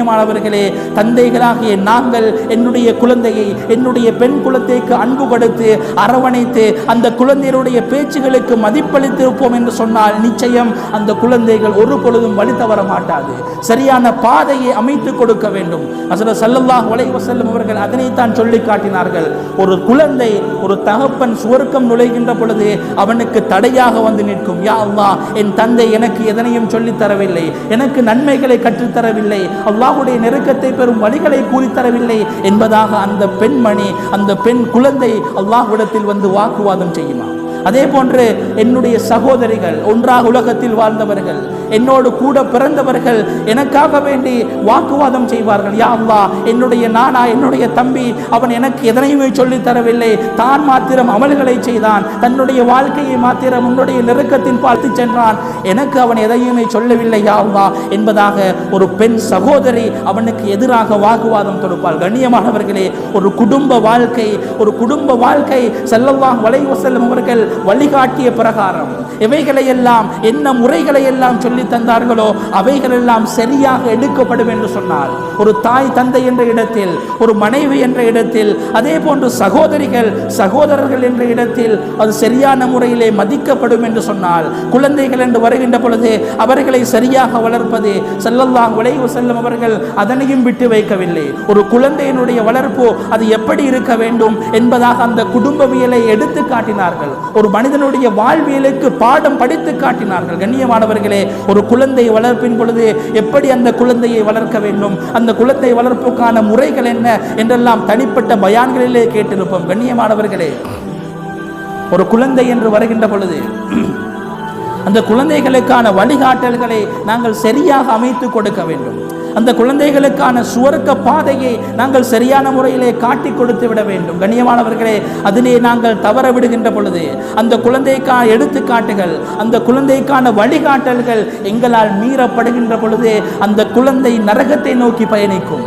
கண்ணியமானவர்களே தந்தைகளாகிய நாங்கள் என்னுடைய குழந்தையை என்னுடைய பெண் குழந்தைக்கு அன்பு கொடுத்து அரவணைத்து அந்த குழந்தைகளுடைய பேச்சுகளுக்கு மதிப்பளித்திருப்போம் என்று சொன்னால் நிச்சயம் அந்த குழந்தைகள் ஒரு பொழுதும் வழி தவற மாட்டாது. சரியான பாதையை அமைத்து கொடுக்க வேண்டும். அசல சல்லல்லாஹ் வலைவசல்லம் அவர்கள் அதனைத்தான் சொல்லி காட்டினார்கள். ஒரு குழந்தை ஒரு தகப்பன் சுவர்க்கம் நுழைகின்ற பொழுது அவனுக்கு தடையாக வந்து நிற்கும். யா அல்லா என் தந்தை எனக்கு எதனையும் சொல்லித் தரவில்லை. எனக்கு நன்மைகளை கற்றுத்தரவில்லை அல்லாஹுடைய நெருக்கத்தை பெறும் வழிகளை கூறித்தரவில்லை என்பதாக அந்த பெண்மணி அந்த பெண் குழந்தை அல்லாஹ்விடத்தில் வந்து வாக்குவாதம் செய்யுமா? அதே போன்று என்னுடைய சகோதரிகள் ஒன்றாக உலகத்தில் வாழ்ந்தவர்கள் என்னோடு கூட பிறந்தவர்கள் எனக்காக வேண்டி வாக்குவாதம் செய்வார்கள். யா அல்லா என்னுடைய நானா என்னுடைய தம்பி அவன் எனக்கு எதனையுமே சொல்லித் தரவில்லை. தான் மாத்திரம் அமல்களை செய்தான். தன்னுடைய வாழ்க்கையை மாத்திரம் உன்னுடைய நெருக்கத்தின் பார்த்து சென்றான். எனக்கு அவன் எதையுமே சொல்லவில்லை யா அல்லா என்பதாக ஒரு பெண் சகோதரி அவனுக்கு எதிராக வாக்குவாதம் தொடுப்பாள். கண்ணியமானவர்களே ஒரு குடும்ப வாழ்க்கை ஒரு குடும்ப வாழ்க்கை செல்லவாக வளைவு செல்லும் அவர்கள் வழிகாட்டிய பிரகாரம். இவைகளை எல்லாம் என்ன முறைகளை எல்லாம் சொல்லி தந்தார்களோ அவைகள் எல்லாம் சரியாக எடுக்கப்படும் என்று சொன்னார் ஒரு தாய் தந்தை என்ற இடத்தில் ஒரு மனைவி என்ற இடத்தில் அதே போன்று சகோதரிகள் சகோதரர்கள் என்ற இடத்தில் அது சரியான முறையிலே மதிக்கப்படும் என்று சொன்னால் குழந்தைகள் என்று வருகின்ற பொழுது அவர்களை சரியாக வளர்ப்பது செல்லல்லாம் விளைவு செல்லும் அவர்கள் அதனையும் விட்டு வைக்கவில்லை. ஒரு குழந்தையினுடைய வளர்ப்பு அது எப்படி இருக்க வேண்டும் என்பதாக அந்த குடும்பவியலை எடுத்து காட்டினார்கள். ஒரு மனிதனுடைய வாழ்வியலுக்கு பாடம் படித்து காட்டினார்கள். கண்ணியமானவர்களே ஒரு குழந்தை வளர்ப்பின் பொழுது எப்படி அந்த குழந்தையை வளர்க்க வேண்டும்? அந்த குழந்தை வளர்ப்புக்கான முறைகள் என்ன? என்றெல்லாம் தனிப்பட்ட பயான்களிலே கேட்டிருப்போம். கண்ணியமானவர்களே ஒரு குழந்தை என்று வருகின்ற பொழுது அந்த குழந்தைகளுக்கான வழிகாட்டல்களை நாங்கள் சரியாக அமைத்து கொடுக்க வேண்டும். அந்த குழந்தைகளுக்கான சுவர்க்க பாதையை நாங்கள் சரியான முறையிலே காட்டி கொடுத்து விட வேண்டும். கண்ணியமானவர்களே அதிலே நாங்கள் தவற விடுகின்ற பொழுது அந்த குழந்தைக்கான எடுத்துக்காட்டுகள் அந்த குழந்தைக்கான வழிகாட்டல்கள் எங்களால் மீறப்படுகின்ற பொழுது அந்த குழந்தை நரகத்தை நோக்கி பயணிக்கும்.